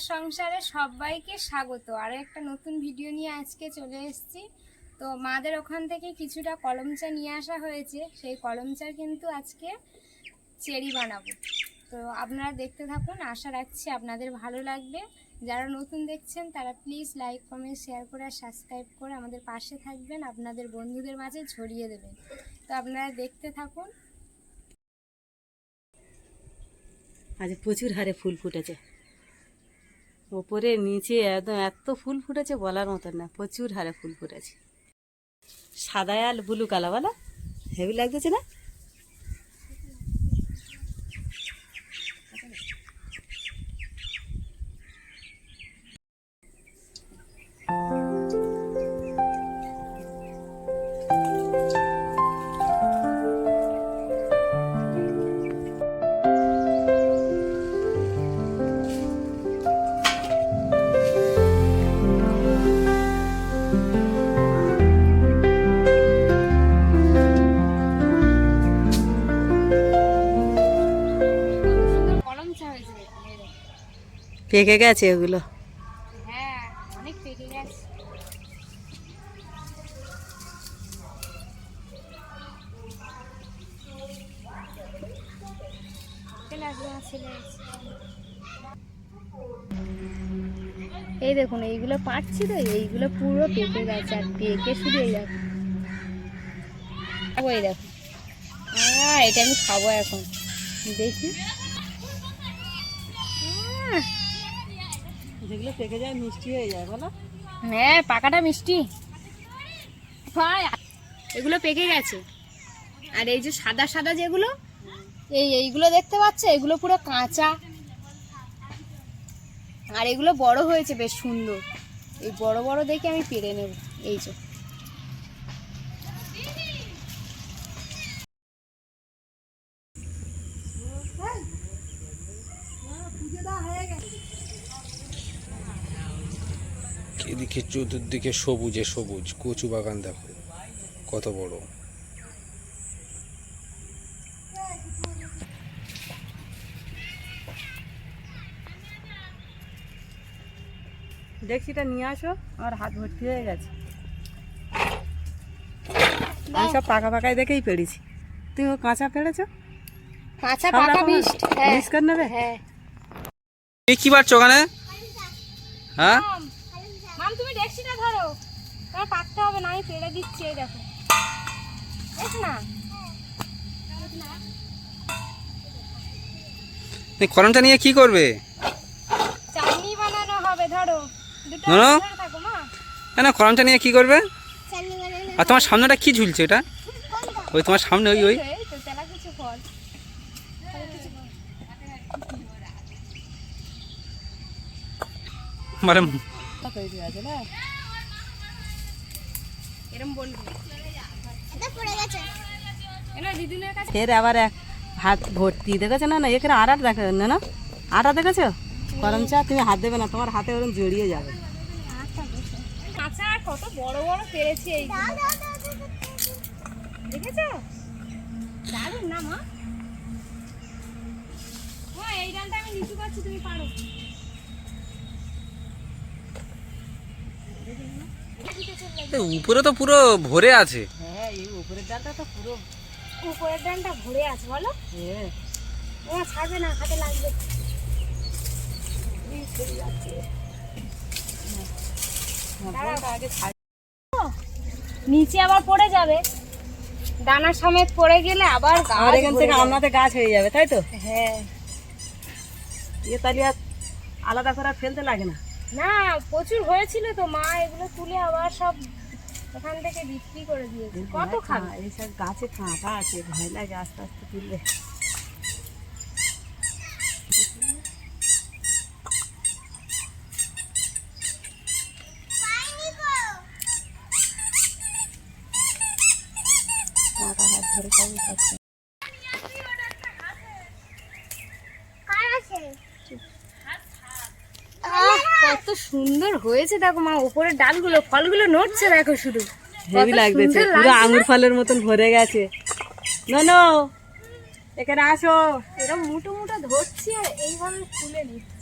বন্ধুরা সংসারে সবাইকে স্বাগত। আর একটা নতুন ভিডিও নিয়ে আজকে চলে এসেছি। তো মাদের ওখান থেকে কিছুটা কলম চা নিয়ে আসা হয়েছে। সেই কলম চা কিন্তু আজকে চেরি বানাবো। তো আপনারা দেখতে থাকুন, আশা রাখছি আপনাদের ভালো লাগবে। যারা নতুন দেখছেন, তারা প্লিজ লাইক কমেন্ট শেয়ার করে আর সাবস্ক্রাইব করে আমাদের পাশে থাকবেন। আপনাদের বন্ধুদের মাঝে ছড়িয়ে দেবেন। তো আপনারা দেখতে থাকুন। আজ প্রচুর হারে ফুল ফুটেছে। ওপরে, নিচে একদম এত ফুল ফুটেছে বলার মতন না, প্রচুর হারে ফুল ফুটেছে। সাদা আল বুলু কালা হেভি লাগতেছে না? পেকে গেছে ওগুলো হ্যাঁ। এই দেখুন, এইগুলো পাচ্ছি তো, এইগুলো পুরো পেকে গেছে, আর পেকে শুধু এই দেখো। এই দেখো। এটা আমি খাব এখন। দেখি। যেগুলো পেকে যায় মিষ্টি হয়ে যায়, বলো। হ্যাঁ পাকাটা মিষ্টি। এগুলো পেকে গেছে। আর এই যে সাদা সাদা যেগুলো, এই এইগুলো দেখতে পাচ্ছ? এগুলো পুরো কাঁচা। আর এগুলো বড় হয়েছে, বেশ সুন্দর। এই বড় বড় দেখে আমি পেরে নেব। এই যে। এদিকে চতুর্দিকে সবুজে সবুজ কচু বাগান দেখো কত বড়। ডেক্সিটা নিয়ে আসো আমার হাত ভর্তি হয়ে গেছে। আমি সব পাকা পাকাই দেখেই পেরেছি। তুমি ও কাঁচা পেরেছ? কাঁচা পাকা মিষ্ট হ্যাঁ। মিক্স করে নেবে? হ্যাঁ। কি পারছ ওখানে? হ্যাঁ? মাম, তুমি ডেক্সিটা ধরো। তোমার পাকতে হবে না আমি পেড়ে দিচ্ছি এই দেখো। দেখ না। তুমি কলমটা নিয়ে কি করবে? চাটনি বানানো হবে ধরো। দুটো না, না। ধরে থাকো মা। না না কলমটা নিয়ে কি করবে? আর তোমার সামনেটা কি ঝুলছে এটা? ওই তোমার সামনে ওই ওই। এই তো তেলা কিছু ফল মানে তৈরি আছে না? এরম বলবি। এনা দিদুনের কাছে ফের আবার এক হাত ভর্তি। দেখেছ না না এখানে আটা দেখো না না? আটা দেখেছ? গরম চা তুমি হাত দেবে না তোমার হাতে ওরকম জড়িয়ে যাবে। কাঁচা আর কত বড় বড় পেরেছি এই দেখেছ? দারুণ না মা এই ডালটা আমি নিচু করছি তুমি পারো। উপরে তো পুরো ভরে আছে। হ্যাঁ এই উপরের ডালটা তো পুরো। উপরের ডানটা ঘুরে আছে বলো? হ্যাঁ। ও ছাড়বে না হাতে লাগবে। ফোনটা আগে ছাড়। নিচে আবার পড়ে যাবে। দানা সমেত পড়ে গেলে আবার গাছ আর এখান থেকে। আমনাতে গাছ হয়ে যাবে তাই তো? হ্যাঁ। ইয়ে তাহলে আর আলাদা করে ফেলতে লাগে না। না প্রচুর হয়েছিল তো মা এগুলো তুলে আবার সব এখান থেকে বিক্রি করে দিয়েছে। কত খাবে? এইসব গাছে কাঁটা আছে ভয় লাগে আস্তে আস্তে তুললে। কাঁটা ধরে সবই খাচ্ছে আহ, কত সুন্দর হয়েছে দেখো মা উপরের ডালগুলো ফলগুলো নড়ছে দেখো শুধু। হেভি লাগতেছে পুরো আঙুর ফলের মতন ভরে গেছে। ননো এখানে আসো। এরকম মুটো মুটো ধরছি আর এইভাবে তুলে নিচ্ছি।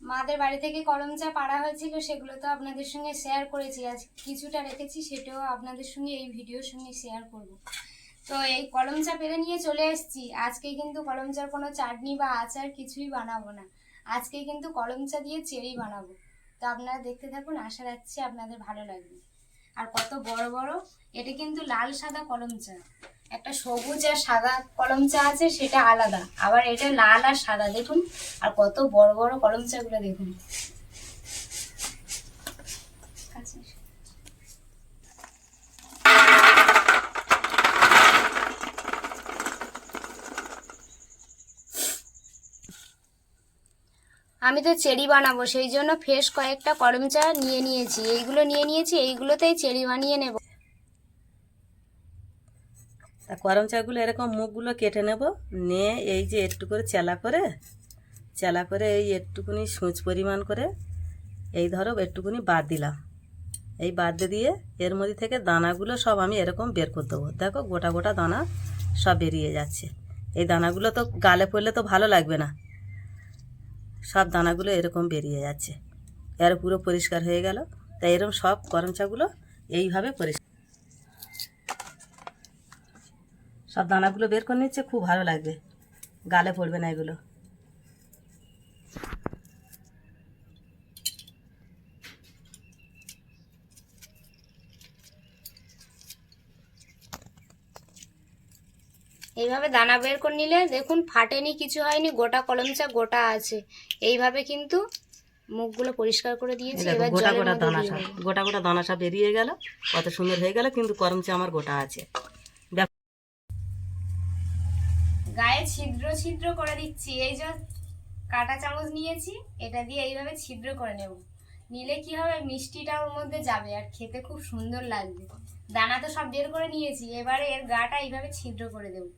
মাদের বাড়ি থেকে কলম চা পাড়া হয়েছিল সেগুলো তো আপনাদের সঙ্গে শেয়ার করেছি। আজ কিছুটা রেখেছি সেটাও আপনাদের সঙ্গে এই ভিডিওর সঙ্গে শেয়ার করব। তো এই কলম চা পেরে নিয়ে চলে এসেছি। আজকে কিন্তু কলম চার কোনো চাটনি বা আচার কিছুই বানাবো না। আজকে কিন্তু কলম চা দিয়ে চেরি বানাবো। তো আপনারা দেখতে থাকুন, আশা রাখছি আপনাদের ভালো লাগবে। আর কত বড় বড়, এটা কিন্তু লাল সাদা কলম চা। একটা সবুজ আর সাদা কলম চা আছে, সেটা আলাদা। আবার এটা লাল আর সাদা, দেখুন। আর কত বড় বড় কলম চাগুলো, দেখুন। আমি তো চেরি বানাবো, সেই জন্য ফ্রেশ কয়েকটা কলম চা নিয়ে নিয়েছি। এইগুলো নিয়ে নিয়েছি, এইগুলোতেই চেরি বানিয়ে নেব। তা গরম চাগুলো এরকম মুখগুলো কেটে নেব, নিয়ে এই যে একটু করে চেলা করে চেলা করে এই একটুকুনি সূচ পরিমাণ করে এই ধরো একটুকুনি বাদ দিলাম। এই বাদ দিয়ে এর মধ্যে থেকে দানাগুলো সব আমি এরকম বের করে দেবো। দেখো গোটা গোটা দানা সব বেরিয়ে যাচ্ছে। এই দানাগুলো তো গালে পড়লে তো ভালো লাগবে না। সব দানাগুলো এরকম বেরিয়ে যাচ্ছে। এর পুরো পরিষ্কার হয়ে গেল। তাই এরকম সব গরম চাগুলো এইভাবে পরিষ্কার। সব দানাগুলো বের করে নিচ্ছে, খুব ভালো লাগবে। গালে পড়বে না এগুলো। এইভাবে দানা বের করে নিলে দেখুন ফাটেনি কিছু হয়নি গোটা কলম চা গোটা আছে। এইভাবে কিন্তু মুখগুলো পরিষ্কার করে দিয়েছি এবার গোটা গোটা দানা সব গোটা গোটা দানা সব বেরিয়ে গেল কত সুন্দর হয়ে গেল কিন্তু গরম চা আমার গোটা আছে। গায়ে ছিদ্র ছিদ্র করে দিচ্ছি এই যে কাটা চামচ নিয়েছি এটা দিয়ে এইভাবে ছিদ্র করে নেব। নিলে কি হবে মিষ্টিটা ওর মধ্যে যাবে আর খেতে খুব সুন্দর লাগবে। দানা তো সব বের করে নিয়েছি এবারে এর গাটা এইভাবে ছিদ্র করে দেবো।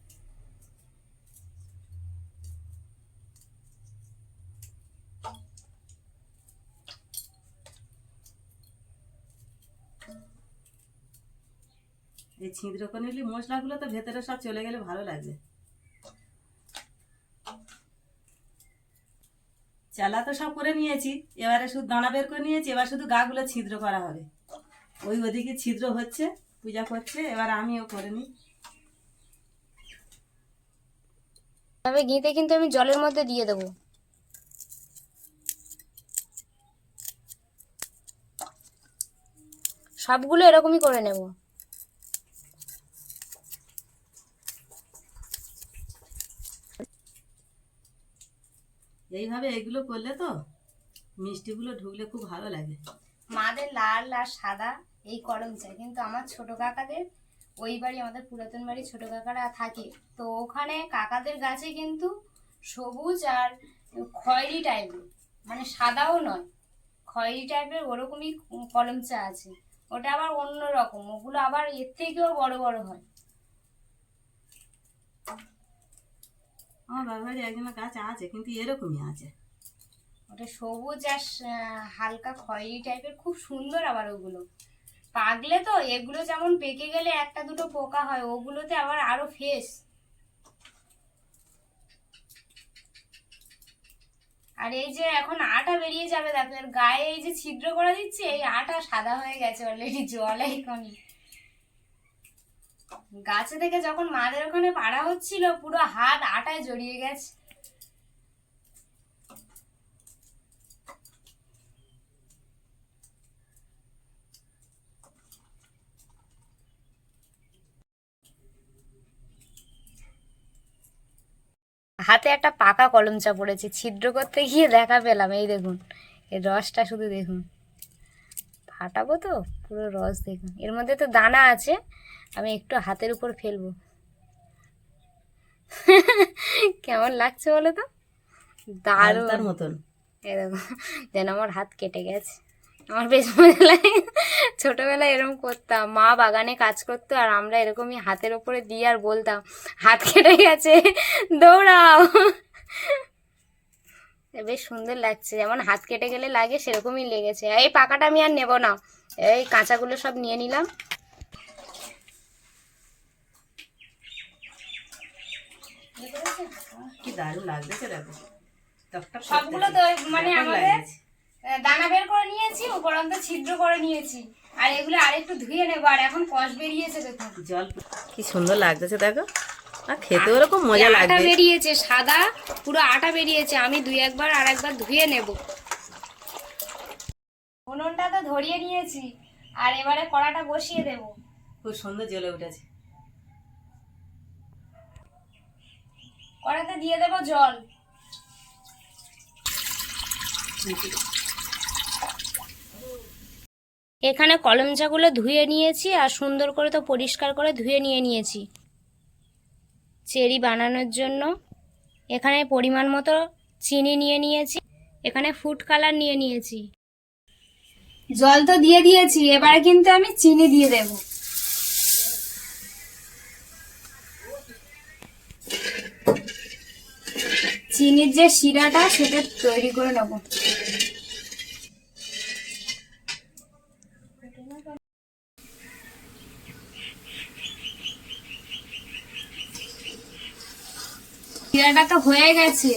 এই ছিদ্র করে নিলে মশলাগুলো তো ভেতরে সব চলে গেলে ভালো লাগবে চালা তো সব করে নিয়েছি, এবারে শুধু দানা বের করে নিয়েছি, এবার শুধু গাগুলো ছিদ্র করা হবে। ওই ওদিকে ছিদ্র হচ্ছে, পূজা করছে, এবার আমিও করে নিই। তবে ঘিতে কিন্তু আমি জলের মধ্যে দিয়ে দেবো। সবগুলো এরকমই করে নেব। এইভাবে এগুলো করলে তো মিষ্টিগুলো ঢুকলে খুব ভালো লাগে। মাদের লাল আর সাদা এই করম চাই, কিন্তু আমার ছোট কাকাদের, ওই বাড়ি আমাদের পুরাতন বাড়ি ছোট কাকারা থাকে, তো ওখানে কাকাদের গাছে কিন্তু সবুজ আর খয়েরি টাইপের মানে সাদাও নয়, খয়েরি টাইপের ওরকমই কলম চা আছে, ওটা আবার অন্য রকম ওগুলো আবার এর থেকেও বড় বড় হয়। আমার বাবার বাড়ি একজনের গাছ আছে, কিন্তু এরকমই আছে। ওটা সবুজ আর হালকা খয়েরি টাইপের খুব সুন্দর আবার ওগুলো। পাকলে তো, এগুলো যেমন পেকে গেলে একটা দুটো পোকা হয়, ওগুলোতে আবার আরও ফ্রেশ আর এই যে এখন আটা বেরিয়ে যাবে, দেখো গায়ে এই যে ছিদ্র করা দিচ্ছে, এই আটা সাদা হয়ে গেছে অলরেডি জল এখনই গাছে থেকে যখন মাদের ওখানে পাড়া হচ্ছিল, পুরো হাত আটায় জড়িয়ে গেছে। হাতে একটা পাকা কলম চা পড়েছে, ছিদ্র করতে গিয়ে দেখা পেলাম, এই দেখুন, এর রসটা শুধু দেখুন। ফাটাবো তো পুরো রস দেখুন। এর মধ্যে তো দানা আছে আমি একটু হাতের উপর ফেলব। কেমন লাগছে বলো তো? দারুণ। মতন। এরকম যেন আমার হাত কেটে গেছে। আমার বেশ মজা লাগে। ছোটবেলায় এরকম করতাম মা বাগানে কাজ করতো আর আমরা এরকমই হাতের ওপরে দিয়ে আর বলতাম হাত কেটে গেছে দৌড়াও। বেশ সুন্দর লাগছে। যেমন হাত কেটে গেলে লাগে সেরকমই লেগেছে। এই পাকাটা আমি আর নেব না। এই কাঁচাগুলো সব নিয়ে নিলাম। কি দারুণ লাগতেছে দেখো। সবগুলো তো মানে আমাদের দানা বের করে নিয়েছি উপরন্ত ছিদ্র করে নিয়েছি। আর এগুলো আরেকটু ধুয়ে নেব আর এখন কষ বেরিয়েছে জল কি সুন্দর লাগতেছে দেখো। আর খেতে ওরকম মজা আটা লাগবে। বেরিয়েছে সাদা পুরো আটা বেরিয়েছে আমি দুই একবার আর একবার ধুয়ে নেব। উনুনটা তো ধরিয়ে নিয়েছি আর এবারে কড়াটা বসিয়ে দেব। খুব সুন্দর জ্বলে উঠেছে। কড়াতে দিয়ে দেব জল। এখানে কলম চাগুলো ধুয়ে নিয়েছি আর সুন্দর করে তো পরিষ্কার করে ধুয়ে নিয়ে নিয়েছি। চেরি বানানোর জন্য। এখানে পরিমাণ মতো চিনি নিয়ে নিয়েছি। এখানে ফুড কালার নিয়ে নিয়েছি। জল তো দিয়ে দিয়েছি, এবারে কিন্তু আমি চিনি দিয়ে দেব। চিনির যে শিরাটা, সেটা তৈরি করে নেব। শিরাটা তো হয়ে গেছে।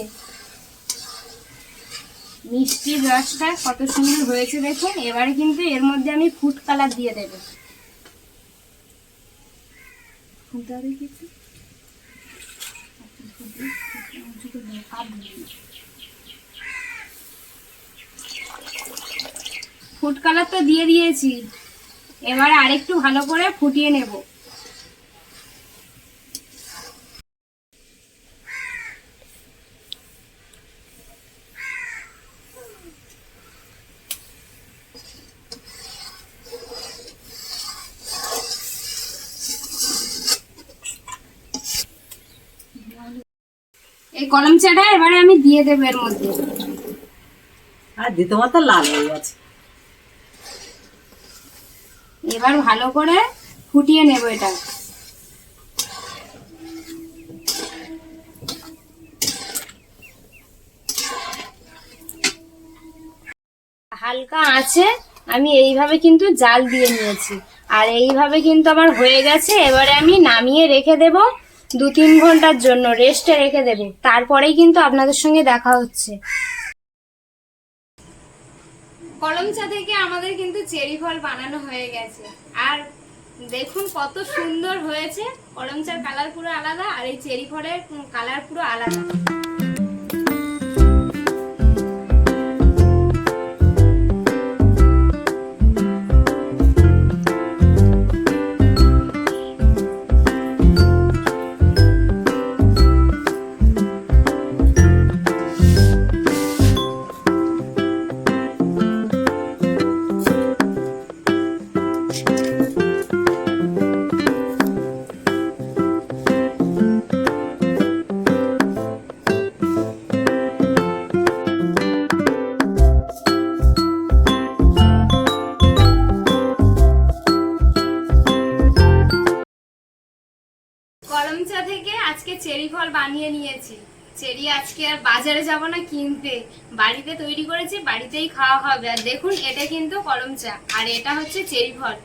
মিষ্টির রসটা কত সুন্দর হয়েছে দেখুন। এবারে কিন্তু এর মধ্যে আমি ফুড কালার দিয়ে দেবো। ফুড কালার তো দিয়ে দিয়েছি। এবারে আরেকটু ভালো করে ফুটিয়ে নেব। কলম চাটা এবারে আমি দিয়ে দেবো এর মধ্যে। আর দিতে মতো লাল হয়ে গেছে। এবার ভালো করে ফুটিয়ে নেব এটা। হালকা আছে আমি এইভাবে কিন্তু জাল দিয়ে নিয়েছি। আর এইভাবে কিন্তু আমার হয়ে গেছে এবারে আমি নামিয়ে রেখে দেব। দু তিন ঘণ্টার জন্য রেস্টে রেখে দেবে। তারপরেই কিন্তু আপনাদের সঙ্গে দেখা হচ্ছে। কলম চা থেকে আমাদের কিন্তু চেরি ফল বানানো হয়ে গেছে। আর দেখুন কত সুন্দর হয়েছে। কলম চার কালার পুরো আলাদা আর এই চেরি ফলের কালার পুরো আলাদা। আজকে আর বাজারে যাব না কিনতে? বাড়িতে তৈরি করেছি বাড়িতেই খাওয়া হবে। আর দেখুন এটা কিন্তু কলম চা আর এটা হচ্ছে চেরি ফল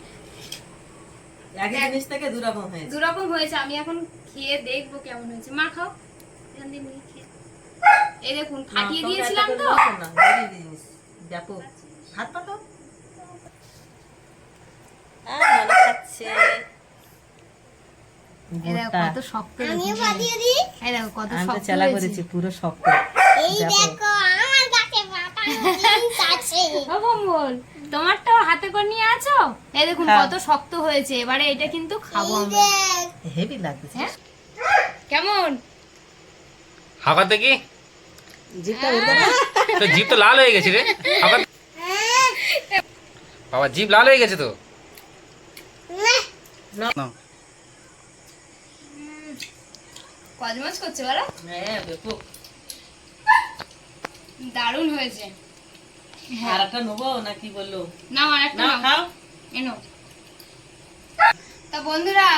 একই জিনিস থেকে দু হয়েছে। দুরকম হয়েছে আমি এখন খেয়ে দেখব কেমন হয়েছে। মা খাও। এখান দিয়ে নিয়ে খেয়ে। এই দেখুন ফাটিয়ে দিয়েছিলাম তো। হাত পাতো আর ভালো খাচ্ছে। কত শক্ত আমিও এই দেখো কত আমি শক্ত চেলা হয়েছে। করেছি পুরো শক্ত। ও তোমারটাও হাতে করে নিয়ে আছো? এই দেখুন হ্যাঁ। কত শক্ত হয়েছে। এবারে এটা কিন্তু খাব আমরা। হেভি লাগতেছে। হ্যাঁ? কেমন? হাঁকা দেখি তো জিভ তো লাল হয়ে গেছে রে। বাবা জিভ লাল হয়ে গেছে তো। নাও। কজমাস করছে বলো হ্যাঁ ব্যাপক দারুণ হয়েছে। আর একটা নেব না কি বলল? নাও আর একটা না খাও। এনো তা বন্ধুরা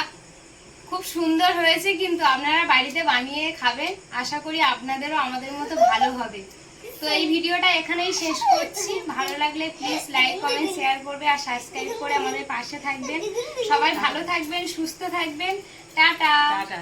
খুব সুন্দর হয়েছে কিন্তু আপনারা বাড়িতে বানিয়ে খাবেন। আশা করি আপনাদেরও আমাদের মতো ভালো হবে। তো এই ভিডিওটা এখানেই শেষ করছি। ভালো লাগলে প্লিজ লাইক কমেন্ট শেয়ার করবে আর সাবস্ক্রাইব করে আমাদের পাশে থাকবেন। সবাই ভালো থাকবেন সুস্থ থাকবেন। টাটা। টাটা।